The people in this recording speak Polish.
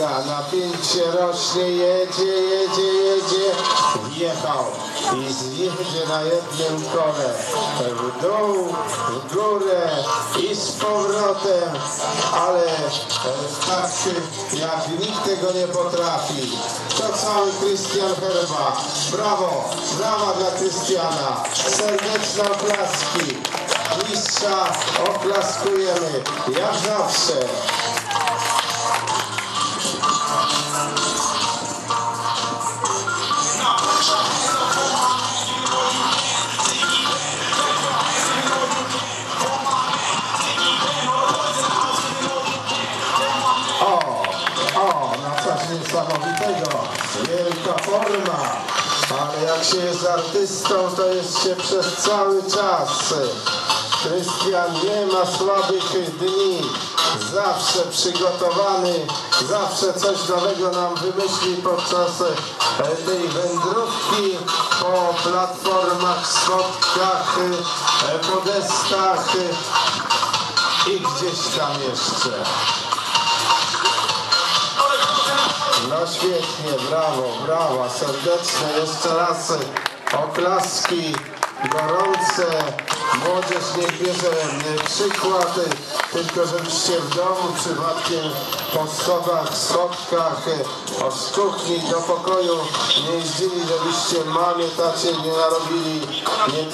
Uwaga, napięcie rośnie, jedzie, jedzie, jedzie. Wjechał i zjedzie na jednym kole. W dół, w górę i z powrotem. Ale tak jak nikt tego nie potrafi. To cały Krystian Herba. Brawo, brawa dla Krystiana. Serdeczne oklaski. Mistrza oklaskujemy, jak zawsze. Niesamowitego. Wielka forma. Ale jak się jest artystą, to jest się przez cały czas. Krystian nie ma słabych dni. Zawsze przygotowany, zawsze coś nowego nam wymyśli podczas tej wędrówki po platformach, schodkach, podestach i gdzieś tam jeszcze. Świetnie, brawo, brawo, serdeczne jeszcze raz oklaski gorące. Młodzież niech bierze e, przykład, e, tylko żebyście w domu przypadkiem po schodach, schodkach, e, od kuchni do pokoju nie jeździli, żebyście mamie, tacie nie narobili nie